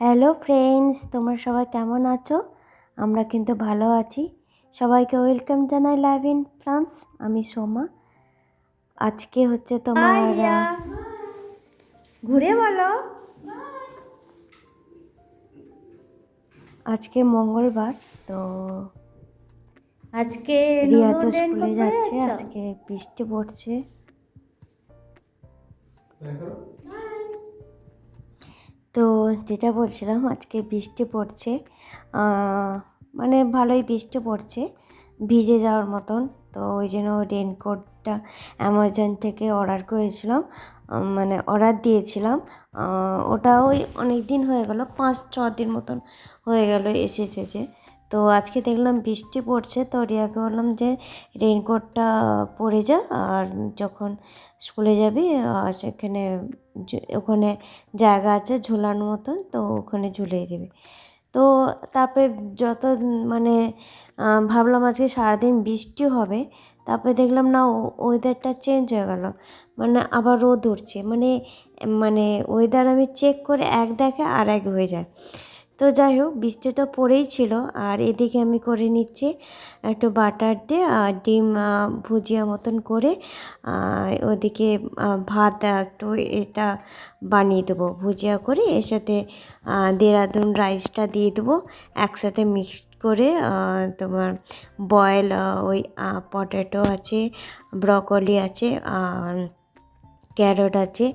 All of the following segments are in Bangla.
হ্যালো ফ্রেন্ডস তোমরা সবাই কেমন আছো? আমরা কিন্তু ভালো আছি। সবাইকে ওয়েলকাম জানাই লাইভ ইন ফ্রান্স আমি সোমা। আজকে হচ্ছে তোমার ঘুরে বলো। আজকে মঙ্গলবার তো আজকে রিয়া তো স্কুলে যাচ্ছে আজকে বৃষ্টি পড়ছে। তো যেটা বলছিলাম, আজকে বৃষ্টি পড়ছে মানে ভালোই বৃষ্টি পড়ছে, ভিজে যাওয়ার মতন। তো ওই জন্য রেনকোটটা অ্যামাজন থেকে অর্ডার করেছিলাম মানে অর্ডার দিয়েছিলাম। ওটা ওই অনেক দিন হয়ে গেল পাঁচ ছ দিন মতন হয়ে গেল এসেছে যে। তো আজকে দেখলাম বৃষ্টি পড়ছে, তো রিয়াকে বললাম যে রেনকোটটা পরে যা আর যখন স্কুলে যাবি সেখানে ওখানে জায়গা আছে ঝুলানোর মতন, তো ওখানে ঝুলিয়ে দেবে। তো তারপরে যত মানে ভাবলাম আজকে সারাদিন বৃষ্টি হবে, তারপরে দেখলাম না ওয়েদারটা চেঞ্জ হয়ে গেল মানে আবার রোদ উঠছে মানে মানে ওয়েদার আমি চেক করে এক দেখে আর এক হয়ে যায়। তো যাই হোক, বৃষ্টি তো পড়েই ছিল। আর এদিকে আমি করে নিচ্ছি একটু বাটার দিয়ে আর ডিম ভুজিয়া মতন করে ওদিকে ভাত একটু এটা বানিয়ে দেবো, ভুজিয়া করে, এর সাথে দেরাদুন রাইসটা দিয়ে দেবো, একসাথে মিক্সড করে তোমার বয়েল ওই পটেটো আছে, ব্রকলি আছে, আর ক্যারট আছে,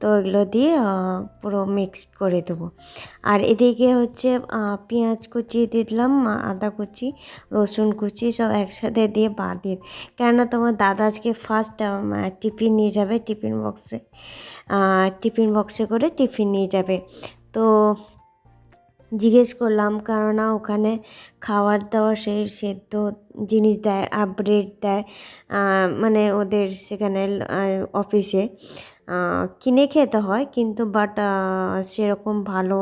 তো এগুলো দিয়ে পুরো মিক্সড করে দেবো। আর এদিকে হচ্ছে পেঁয়াজ কুচি দিয়ে দিলাম আদা কুচি, রসুন কুচি, সব একসাথে দিয়ে বাঁধিয়ে কেননা তোমার দাদা আজকে ফার্স্ট টিফিন নিয়ে যাবে, টিফিন বক্সে টিফিন বক্সে করে টিফিন নিয়ে যাবে। তো জিজ্ঞেস করলাম, কেননা ওখানে খাওয়ার দাওয়ার সেই সেদ্ধ জিনিস দেয় ব্রেড দেয় মানে ওদের সেখানে অফিসে কিনে খেতে হয়, কিন্তু বাট সেরকম ভালো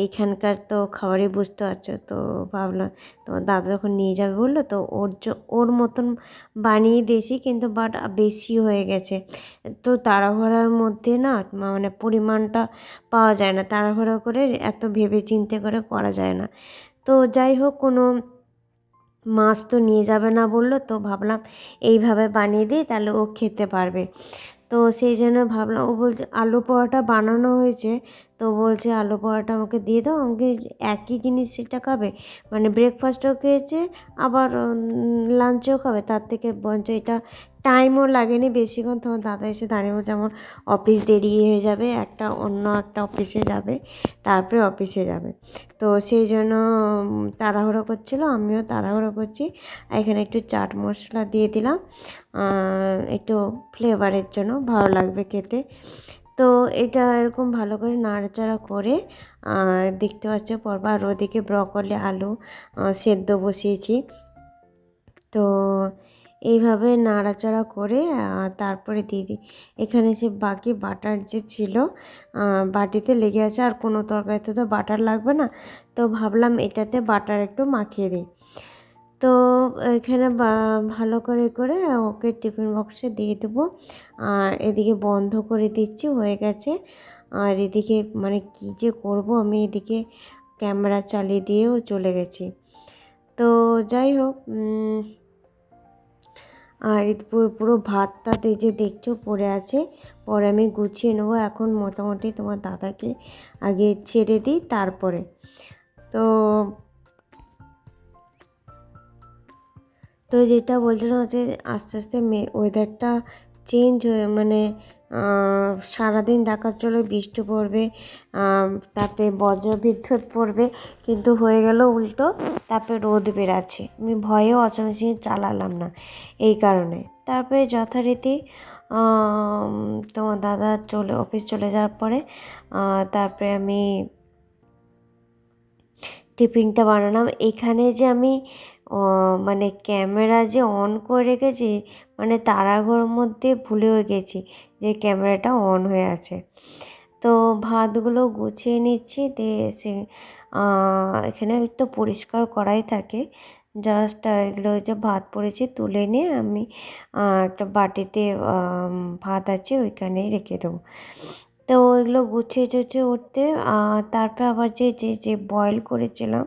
এইখানকার তো খাবারই বুঝতে পারছ। তো ভাবলাম, তোমার দাদা যখন নিয়ে যাবে বলল, তো ওর ওর মতন বানিয়ে দিয়েছি, কিন্তু বাট বেশি হয়ে গেছে। তো তাড়াহুড়ার মধ্যে না মানে পরিমাণটা পাওয়া যায় না। তাড়াহুড়ো করে এত ভেবে চিন্তে করে করা যায় না। তো যাই হোক, কোনো মাছ তো নিয়ে যাবে না বলল, তো ভাবলাম এইভাবে বানিয়ে দিই, তাহলে ও খেতে পারবে। তো সেই জন্য ভাবলাম ও বলছে আলু পরোটা বানানো হয়েছে। তো বলছে, আলু পরোটা আমাকে দিয়ে দাও, আমাকে একই জিনিস সেটা খাবে। মানে ব্রেকফাস্টও খেয়েছে, আবার লাঞ্চেও খাবে। তার থেকে বঞ্চ এটা টাইমও লাগেনি বেশিক্ষণ। তোমার দাদা এসে দাঁড়িয়ে বলছে, আমার অফিস দেরি হয়ে যাবে, একটা অন্য একটা অফিসে যাবে, তারপরে অফিসে যাবে। তো সেই জন্য তাড়াহুড়ো করছিল, আমিও তাড়াহুড়ো করছি। এখানে একটু চাট মশলা দিয়ে দিলাম একটু ফ্লেভারের জন্য, ভালো লাগবে খেতে। তো এটা এরকম ভালো করে নাড়াচাড়া করে দেখতে পাচ্ছ পরপর আর ওদিকে ব্রকলি, আলু সেদ্ধ বসিয়েছি। তো এইভাবে নাড়াচাড়া করে তারপরে দিয়ে দিই এখানে যে বাকি বাটার যে ছিল বাটিতে লেগে আছে আর কোনো তরকারিতে তো বাটার লাগবে না। তো ভাবলাম এটাতে বাটার একটু মাখিয়ে দিই। তো এখানে ভালো করে করে ওকে টিফিন বক্সে দিয়ে দেবো। আর এদিকে বন্ধ করে দিচ্ছি, হয়ে গেছে। আর এদিকে মানে কী যে করব, আমি এদিকে ক্যামেরা চালিয়ে দিয়েও চলে গেছি। তো যাই হোক আর পুরো পুরো ভাতটাতে যে দেখছ পড়ে আছে, পরে আমি গুছিয়ে নেব। এখন মোটামুটি তোমার দাদাকে আগে ছেড়ে দিই, তারপরে। তো তো যেটা বলছিলাম যে আস্তে আস্তে মে ওয়েদারটা চেঞ্জ হয়ে মানে সারাদিন দেখার চলে বৃষ্টি পড়বে তারপরে বজ্র বিদ্যুৎ পড়বে, কিন্তু হয়ে গেল উল্টো, তারপরে রোদ বেরাচ্ছে আমি ভয়েও ওয়াশিং চালালাম না এই কারণে। তারপরে যথারীতি তোমার দাদা চলে অফিস চলে যাওয়ার পরে তারপরে আমি টিফিনটা বানালাম। এখানে যে আমি মানে ক্যামেরা যে অন করে রেখেছি মানে তাড়াহুড়োর মধ্যে ভুলেও গেছি যে ক্যামেরাটা অন হয়ে আছে। তো ভাতগুলো গুছিয়ে নিচ্ছি দিয়ে আহ, এখানে তো পরিষ্কার করাই থাকে। জাস্ট এগুলো যে ভাত পড়েছি তুলে নিয়ে আমি একটা বাটিতে ভাত আছে ওইখানেই রেখে দেবো। তো এগুলো গুছিয়ে টুছিয়ে উঠতে তারপর আবার যে যে যে বয়েল করেছিলাম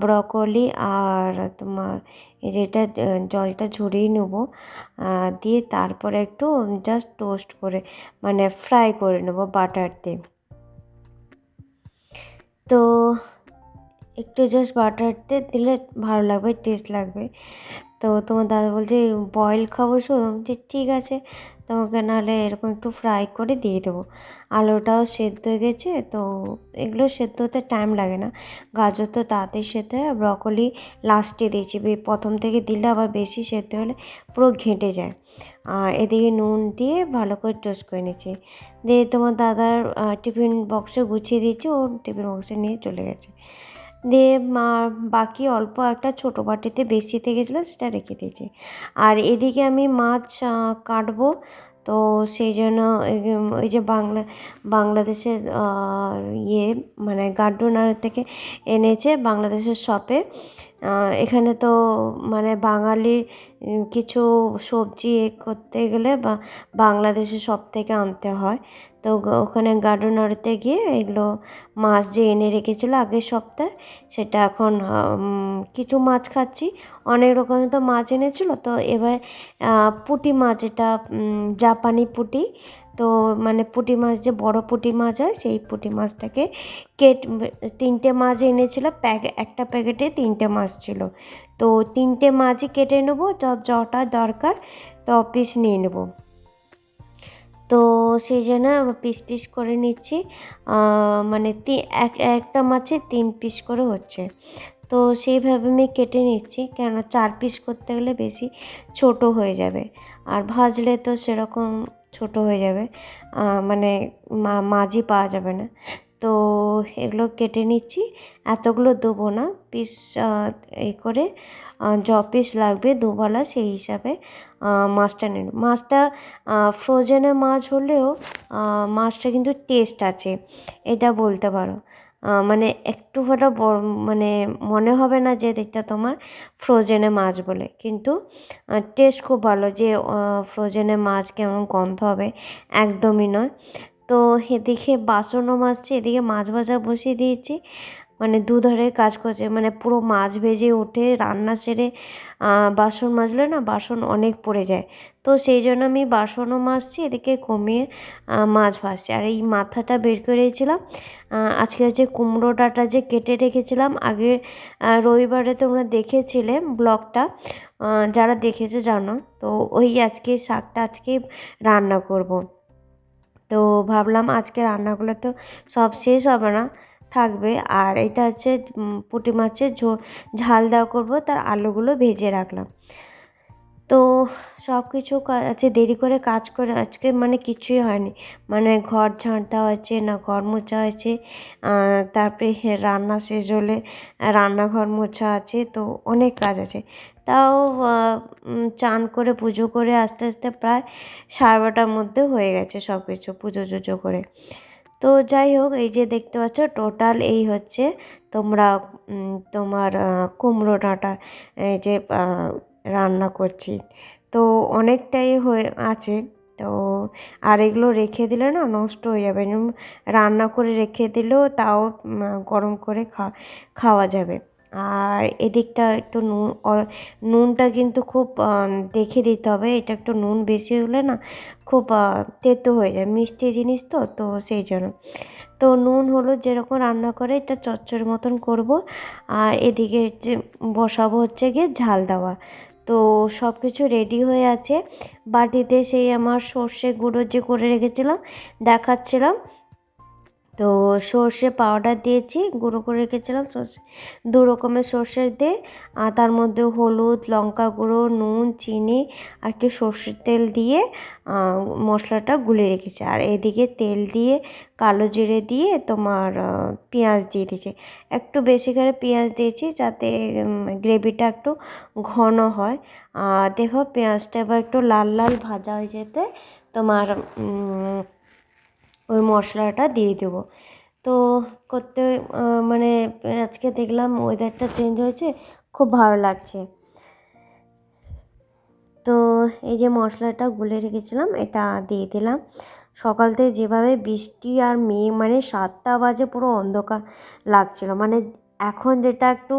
ব্রকলি আর তোমার এই যেটা জলটা ঝরিয়ে নেব দিয়ে তারপরে একটু জাস্ট টোস্ট করে মানে ফ্রাই করে নেব বাটার দিয়ে তো একটু জাস্ট বাটার দিয়ে দিলে ভালো লাগবে টেস্ট লাগবে। তো তোমার দাদা বলছে বয়েল খাব শুধু? ঠিক আছে। তোমাকে নাহলে এরকম একটু ফ্রাই করে দিয়ে দেবো। আলুটাও সেদ্ধ হয়ে গেছে, তো এগুলো সেদ্ধ হতে টাইম লাগে না। গাজর তো তাড়াতাড়ি সেদ্ধ হয় ব্রকলি লাস্টে দিয়েছি। প্রথম থেকে দিলে আবার বেশি সেদ্ধ হলে পুরো ঘেঁটে যায়। আর এদিকে নুন দিয়ে ভালো করে টোস্ট করে নিয়েছি দিয়ে তোমার দাদার টিফিন বক্সে গুছিয়ে দিয়েছি, ও টিফিন বক্সে নিয়ে চলে গেছে। দিয়ে মা, বাকি অল্প একটা ছোটো বাটিতে বেশি থেকে গেছিল, সেটা রেখে দিয়েছি। আর এদিকে আমি মাছ কাটবো, তো সেই জন্য ওই যে বাংলা, বাংলাদেশের ইয়ে মানে গার্ডনার থেকে এনেছে বাংলাদেশের শপে। এখানে তো মানে বাঙালি কিছু সবজি এ করতে গেলে বা বাংলাদেশের সব থেকে আনতে হয়। তো ওখানে গার্ডনারিতে গিয়ে এগুলো মাছ যে এনে রেখেছিলো আগের সপ্তাহে, সেটা এখন কিছু মাছ খাচ্ছি। অনেক রকমের তো মাছ এনেছিলো, তো এবার পুঁটি মাছ এটা জাপানি পুঁটি, তো মানে পুঁটি মাছ যে বড় পুঁটি মাছ হয়, সেই পুঁটি মাছটাকে কেট, তিনটে মাছ এনেছিল, প্যাকে, একটা প্যাকেটে তিনটে মাছ ছিল। তো তিনটে মাছই কেটে নেব যটা দরকার, তো পিস নিয়ে নেব। তো সেই জন্য পিস পিস করে নিচ্ছি। মানে এক, একটা মাছে তিন পিস করে হচ্ছে। তো সেইভাবে আমি কেটে নিচ্ছি কেন চার পিস করতে গেলে বেশি ছোট হয়ে যাবে। আর ভাজলে তো সেরকম ছোট হয়ে যাবে। মানে মাঝি পাওয়া যাবে না। তো এগুলো কেটে নিচ্ছি। এতগুলো দেবো না, পিস এই করে। য পিস লাগবে দুবেলা সেই হিসাবে মাছটা নিন। মাছটা ফ্রোজেনে মাছ হলেও মাছটা কিন্তু টেস্ট আছে, এটা বলতে পারো। মানে একটু ফোটা মানে মনে হবে না যে এটা তোমার ফ্রোজেনে মাছ বলে, কিন্তু টেস্ট খুব ভালো যে ফ্রোজেনে মাছ কেমন গন্ধ হবে, একদমই নয়। তো এদিকে বাসনও মাজছে, এদিকে মাছ ভাজা বসিয়ে দিয়েছি। মানে দুধারে কাজ করছে মানে পুরো মাছ ভেজে ওঠে, রান্না সেরে বাসন মাজলে না বাসন অনেক পড়ে যায়। তো সেই জন্য আমি বাসনও মাজছি, এদিকে কমিয়ে মাছ ভাজছি। আর এই মাথাটা বের করেছিলাম আজকে হচ্ছে কুমড়ো ডাঁটা যে কেটে রেখেছিলাম, আগে রবিবারে তোমরা দেখেছিলে ব্লগটা যারা দেখেছ জানো, তো ওই আজকে শাকটা আজকে রান্না করব। তো ভাবলাম আজকে রান্নাগুলো তো সব শেষ হবে না থাকবে। আর এটা হচ্ছে পুঁটি মাছের ঝাল দেওয়া করব, তার আলুগুলো ভেজে রাখলাম। তো সব কিছু আছে দেরি করে কাজ করে আজকে মানে কিছুই হয়নি। মানে ঘর ঝাঁটা হয়েছে, না ঘর মোছা হয়েছে তারপরে রান্না শেষ হলে, রান্নাঘর মোছা আছে, তো অনেক কাজ আছে। তাও চান করে, পুজো করে আস্তে আস্তে প্রায় সাড়ে বারোটার মধ্যে হয়ে গেছে সব কিছু পুজো টুজো করে। তো যাই হোক, এই যে দেখতে পাচ্ছ টোটাল এই হচ্ছে তোমরা তোমার কুমড়ো ডাঁটা, এই যে রান্না করছি। তো অনেকটাই হয়ে আছে। তো আর এগুলো রেখে দিলে না নষ্ট হয়ে যাবে। রান্না করে রেখে দিলেও তাও গরম করে খা, খাওয়া যাবে। আর এদিকটা একটু নুন নুনটা কিন্তু খুব দেখে দিতে হবে। এটা একটু নুন বেশি হলে না খুব তেতো হয়ে যায়। মিষ্টি জিনিস তো তো সেই জন্য। তো নুন, হলুদ যেরকম রান্না করে এটা চচ্চর মতন করব। আর এদিকে হচ্ছে বসাবো হচ্ছে গিয়ে ঝাল দেওয়া। তো সব কিছু রেডি হয়ে আছে। বাটিতে সেই আমার সর্ষে গুঁড়ো যে করে রেখেছিলাম, দেখাচ্ছিলাম। তো সর্ষে পাউডার দিয়েছি, গুঁড়ো করে রেখেছিলাম সর্ষে। দু রকমের সর্ষের দিয়ে আর তার মধ্যে হলুদ, লঙ্কা গুঁড়ো, নুন, চিনি আর একটু সর্ষের তেল দিয়ে মশলাটা গুলে রেখেছি। আর এদিকে তেল দিয়ে, কালো জিরে দিয়ে তোমার পেঁয়াজ দিয়ে দিয়েছি। একটু বেশি করে পেঁয়াজ দিয়েছি যাতে গ্রেভিটা একটু ঘন হয়। আর দেখো পেঁয়াজটা এবার একটু লাল লাল ভাজা হয়ে যেতে তোমার ওই মশলাটা দিয়ে দেবো। তো করতে মানে আজকে দেখলাম ওয়েদারটা চেঞ্জ হয়েছে, খুব ভালো লাগছে। তো এই যে মশলাটা গুলে রেখেছিলাম, এটা দিয়ে দিলাম। সকাল থেকে যেভাবে বৃষ্টি আর মেঘ মানে সাতটা বাজে পুরো অন্ধকার লাগছিল। মানে এখন যেটা একটু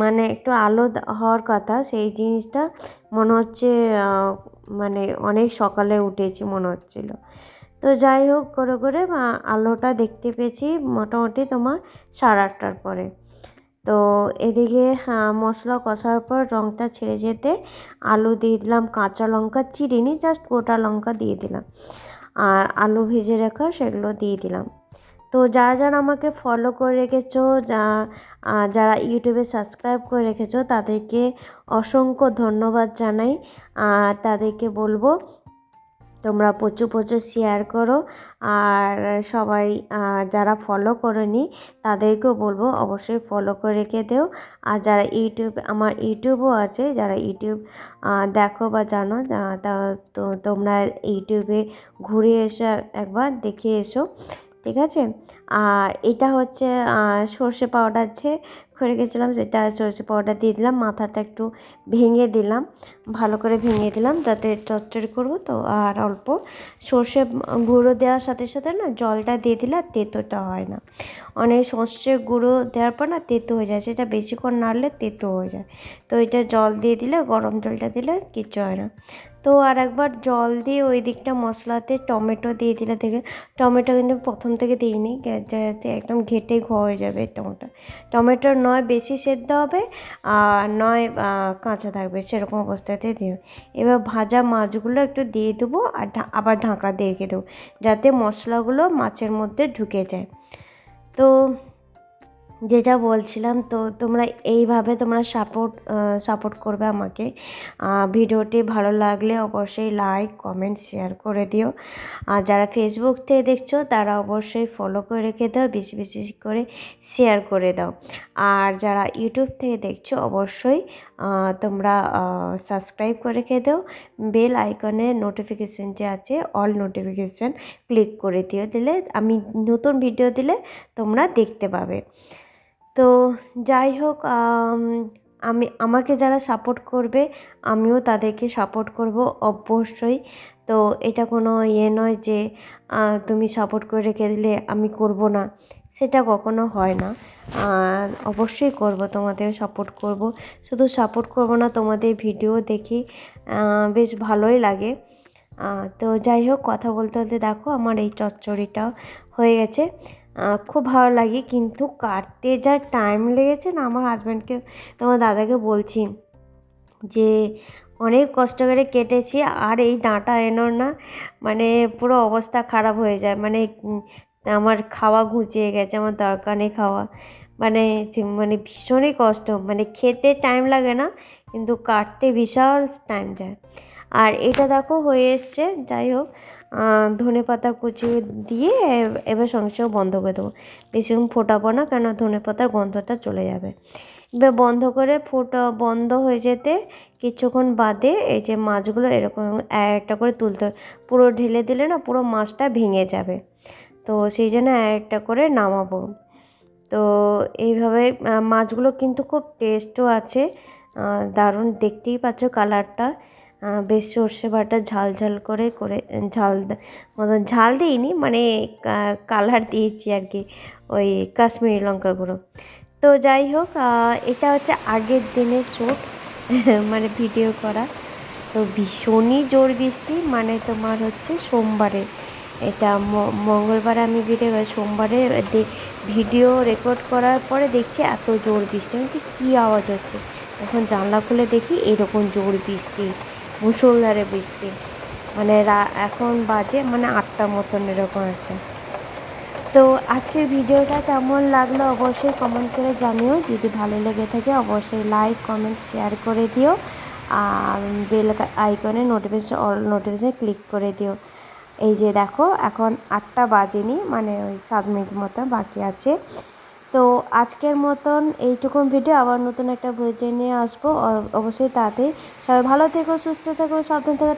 মানে একটু আলো হওয়ার কথা, সেই জিনিসটা মনে হচ্ছে মানে অনেক সকালে উঠেছি মনে হচ্ছিল। তো যাই হোক, করে করে আলোটা দেখতে পেয়েছি মোটামুটি তোমার সাড়ে আটটার পরে। তো এদিকে মশলা কষার পর রঙটা ছেড়ে যেতে আলু দিয়ে দিলাম কাঁচা লঙ্কা চিরিনি জাস্ট গোটা লঙ্কা দিয়ে দিলাম। আর আলু ভেজে রাখা সেগুলো দিয়ে দিলাম। তো যারা যারা আমাকে ফলো করে রেখেছো যারা ইউটিউবে সাবস্ক্রাইব করে রেখেছো, তাদেরকে অসংখ্য ধন্যবাদ জানাই। তাদেরকে বলব তোমরা প্রচুর প্রচুর শেয়ার করো। আর সবাই যারা ফলো করনি, তাদেরকেও বলব অবশ্যই ফলো করে রেখে দেও। আর যারা ইউটিউব, আমার ইউটিউবও আছে, যারা ইউটিউব দেখো বা জানো তা তো তোমরা ইউটিউবে ঘুরে এসো একবার দেখে এসো। ঠিক আছে? আর এটা হচ্ছে সর্ষে পাউডার যে করে গেছিলাম সেটা সর্ষে পাউডার দিয়ে দিলাম, মাথাটা একটু ভেঙে দিলাম, ভালো করে ভেঙে দিলাম, যাতে চচ্চড়ি করব তো। আর অল্প সর্ষে গুঁড়ো দেওয়ার সাথে সাথে না জলটা দিয়ে দিলে তেঁতোটা হয় না। অনেক সর্ষে গুঁড়ো দেওয়ার পর না তেঁতো হয়ে যায়, সেটা বেশিক্ষণ নাড়লে তেঁতো হয়ে যায়। তো এটা জল দিয়ে দিলে, গরম জলটা দিলে কিচ্ছু হয় না। তো আর একবার জল দিয়ে ওই দিকটা মশলাতে টমেটো দিয়ে দিলে দেখবে টমেটো কিন্তু প্রথম থেকে দিইনি যাতে একদম ঘেটে ঘ হয়ে যাবে টমেটো। টমেটো নয় বেশি সেদ্ধ হবে আর নয় কাঁচা থাকবে সেরকম অবস্থাতে দিও। এবার ভাজা মাছগুলো একটু দিয়ে দেবো আর আবার ঢাকা দিয়ে রেখে দেবো যাতে মশলাগুলো মাছের মধ্যে ঢুকে যায়। তো যেটা বলছিলাম, তো তোমরা এইভাবে তোমরা সাপোর্ট সাপোর্ট করবে আমাকে। ভিডিওটি ভালো লাগলে অবশ্যই লাইক কমেন্ট শেয়ার করে দিও। আর যারা ফেসবুক থেকে দেখছ, তারা অবশ্যই ফলো করে রেখে দাও, বেশি বেশি করে শেয়ার করে দাও। আর যারা ইউটিউব থেকে দেখছ, অবশ্যই তোমরা সাবস্ক্রাইব করে রেখে দাও। বেল আইকনে নোটিফিকেশান যে আছে অল নোটিফিকেশান ক্লিক করে দিও। দিলে আমি নতুন ভিডিও দিলে তোমরা দেখতে পাবে। তো যাই হোক, আমি আমাকে যারা সাপোর্ট করবে, আমিও তাদেরকে সাপোর্ট করব, অবশ্যই। তো এটা কোনো ইয়ে নয় যে তুমি সাপোর্ট করে রেখে দিলে আমি করব না। সেটা কখনো হয় না। অবশ্যই করব তোমাদের সাপোর্ট করব। শুধু সাপোর্ট করব না, তোমাদের ভিডিও দেখি বেশ ভালোই লাগে। তো যাই হোক, কথা বলতে বলতে দেখো, আমার এই চচ্চড়িটা হয়ে গেছে। খুব ভালো লাগে। কিন্তু কাটতে যা টাইম লেগেছে না, আমার হাজব্যান্ডকে তোমার দাদাকে বলছি যে, অনেক কষ্ট করে কেটেছি আর এই ডাঁটা এনোর না মানে পুরো অবস্থা খারাপ হয়ে যায়। মানে আমার খাওয়া ঘুচিয়ে গেছে, আমার দরকার নেই খাওয়া। মানে মানে ভীষণই কষ্ট। মানে খেতে টাইম লাগে না, কিন্তু কাটতে বিশাল টাইম যায়। আর এটা দেখো হয়ে এসছে, যাই হোক। ধনে পাতা কুচি দিয়ে এবার সঙ্গে সঙ্গে বন্ধ করে দেবো। বেশিক্ষণ ফোটাবো না কেন ধনে পাতার গন্ধটা চলে যাবে। এবার বন্ধ করে ফোটা, বন্ধ হয়ে যেতে কিছুক্ষণ বাদে এই যে মাছগুলো এরকম একটা করে তুলতে পুরো ঢেলে দিলে না পুরো মাছটা ভেঙে যাবে। তো সেই জন্য একটা করে নামাবো। তো এইভাবে মাছগুলো কিন্তু খুব টেস্টও আছে। দারুণ দেখতেই পাচ্ছ কালারটা বেশ সর্ষে বাটা ঝাল ঝাল করে করে ঝাল মতন ঝাল দিইনি মানে কালার দিয়েছি আর কি, ওই কাশ্মীরি লঙ্কা গুঁড়ো। তো যাই হোক এটা হচ্ছে আগের দিনের শ্যুট মানে ভিডিও করা। তো ভীষণই জোর বৃষ্টি মানে তোমার হচ্ছে সোমবারে। এটা মঙ্গলবারে আমি ভিডিও সোমবারে ভিডিও রেকর্ড করার পরে দেখছি এত জোর বৃষ্টি, আমি কী আওয়াজ হচ্ছে? এখন জানলা খুলে দেখি এরকম জোর বৃষ্টি। মুসলধারে বৃষ্টি। মানে এখন বাজে মানে আটটা মতন এরকম একটা। তো আজকের ভিডিওটা কেমন লাগল অবশ্যই কমেন্ট করে জানিও। যদি ভালো লেগে থাকে অবশ্যই লাইক কমেন্ট শেয়ার করে দিও। আর বেল আইকনে নোটিফিকেশন অল নোটিফিকেশন ক্লিক করে দিও। এই যে দেখো, এখন আটটা বাজেনি মানে ওই সাত মিনিট মতো বাকি আছে। তো আজকের মতন এইটুকুন ভিডিও আবার নতুন একটা ভিডিও নিয়ে আসব। অবশ্যই তাতে সবাই ভালো থেকো, সুস্থ থেকো, সাবধান থেকো।